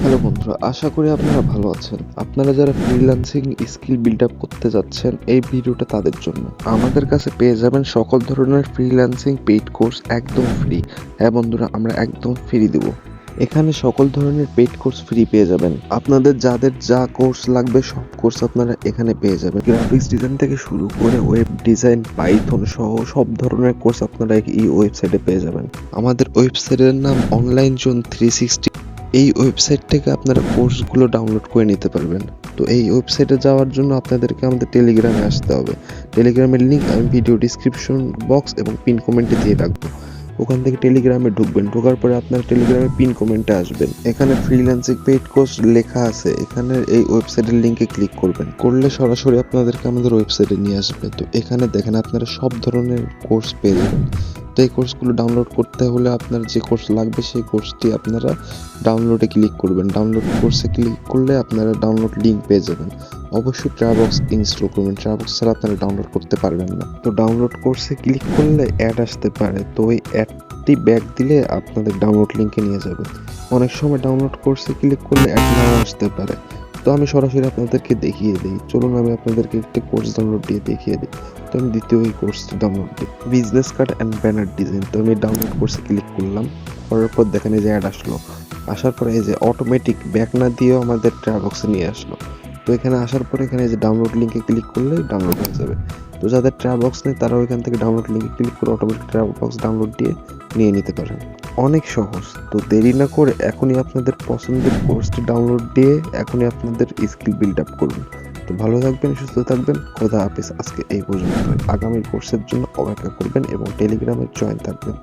Hello বন্ধুরা, আশা করি আপনারা ভালো আছেন। আপনারা যারা ফ্রিল্যান্সিং স্কিল বিল্ড আপ করতে যাচ্ছেন এই ভিডিওটা তাদের জন্য। আমাদের কাছে পেয়ে যাবেন সকল ধরনের ফ্রিল্যান্সিং পেইড কোর্স একদম ফ্রি হ্যাঁ বন্ধুরা, আমরা একদম ফ্রি দেব। এখানে সকল ধরনের পেইড কোর্স ফ্রি পেয়ে যাবেন। আপনাদের যাদের যা কোর্স লাগবে, সব কোর্স আপনারা এখানে পেয়ে যাবেন। গ্রাফিক্স ডিজাইন থেকে শুরু করে ওয়েব ডিজাইন পাইথন সহ সব ধরনের কোর্স আপনারা এই ওয়েবসাইটে পেয়ে যাবেন। আমাদের ওয়েবসাইটের নাম অনলাইন জোন থ্রি সিক্সটি এই ওয়েবসাইট থেকে আপনারা কোর্সগুলো ডাউনলোড করে নিতে পারবেন। তো এই ওয়েবসাইটে যাওয়ার জন্য আপনাদেরকে আমাদের টেলিগ্রামে আসতে হবে। টেলিগ্রামের লিঙ্ক আমি ভিডিও ডিসক্রিপশন বক্স এবং পিন কমেন্টে দিয়ে রাখব। ওখান থেকে টেলিগ্রামে ঢুকবেন, ঢোকার পরে আপনারা টেলিগ্রামে পিন কমেন্টে আসবেন। এখানে ফ্রিল্যান্সিং পেইড কোর্স লেখা আছে। এখানে এই ওয়েবসাইটের লিঙ্কে ক্লিক করবেন। করলে সরাসরি আপনাদেরকে আমাদের ওয়েবসাইটে নিয়ে আসবে। তো এখানে দেখেন আপনারা সব ধরনের কোর্স পেয়ে যাবেন। তো এই কোর্সগুলো ডাউনলোড করতে হলে আপনার যে কোর্স লাগবে সেই কোর্সটি আপনারা ডাউনলোডে ক্লিক করবেন। ডাউনলোড কোর্সে ক্লিক করলে আপনারা ডাউনলোড লিঙ্ক পেয়ে যাবেন। অবশ্যই ট্রাবক্স ইনস্টল করবেন। ট্রাবক্স ছাড়া আপনারা ডাউনলোড করতে পারবেন না। তো ডাউনলোড কোর্সে ক্লিক করলে অ্যাড আসতে পারে। তো ওই অ্যাডটি ব্যাক দিলে আপনাদের ডাউনলোড লিঙ্কে নিয়ে যাবে। অনেক সময় ডাউনলোড কোর্সে ক্লিক করলে অ্যাড নাও আসতে পারে। তো আমি সরাসরি আপনাদেরকে দেখিয়ে দিই। চলুন, আমি আপনাদেরকে একটি কোর্স ডাউনলোড দিয়ে দেখিয়ে দিই। তো আমি দ্বিতীয় এই কোর্সটি ডাউনলোড দিই। Business card and banner design তো আমি ডাউনলোড কোর্সে ক্লিক করলাম। করার পর দেখেন এই যে অ্যাড আসলো। আসার পরে এই যে অটোমেটিক ব্যাক না দিয়েও আমাদের ট্রাবক্সে নিয়ে আসলো। তো এখানে আসার পরে এখানে যে ডাউনলোড লিঙ্কে ক্লিক করলে ডাউনলোড হয়ে যাবে। তো যাদের ট্রাবক্স নেই, তারা ওইখান থেকে ডাউনলোড লিঙ্কে ক্লিক করে অটোমেটিক ট্রাবক্স ডাউনলোড দিয়ে নিয়ে নিতে পারেন। অনেক সহজ। তো দেরি না করে এখনই আপনাদের পছন্দের কোর্সটি ডাউনলোড দিয়ে এখনই আপনাদের স্কিল বিল্ড আপ করুন। তো ভালো থাকবেন, সুস্থ থাকবেন। খোদা হাফিজ। আজকে এই পর্যন্ত আগামী কোর্সের জন্য অপেক্ষা করবেন এবং টেলিগ্রামে জয়েন থাকবেন।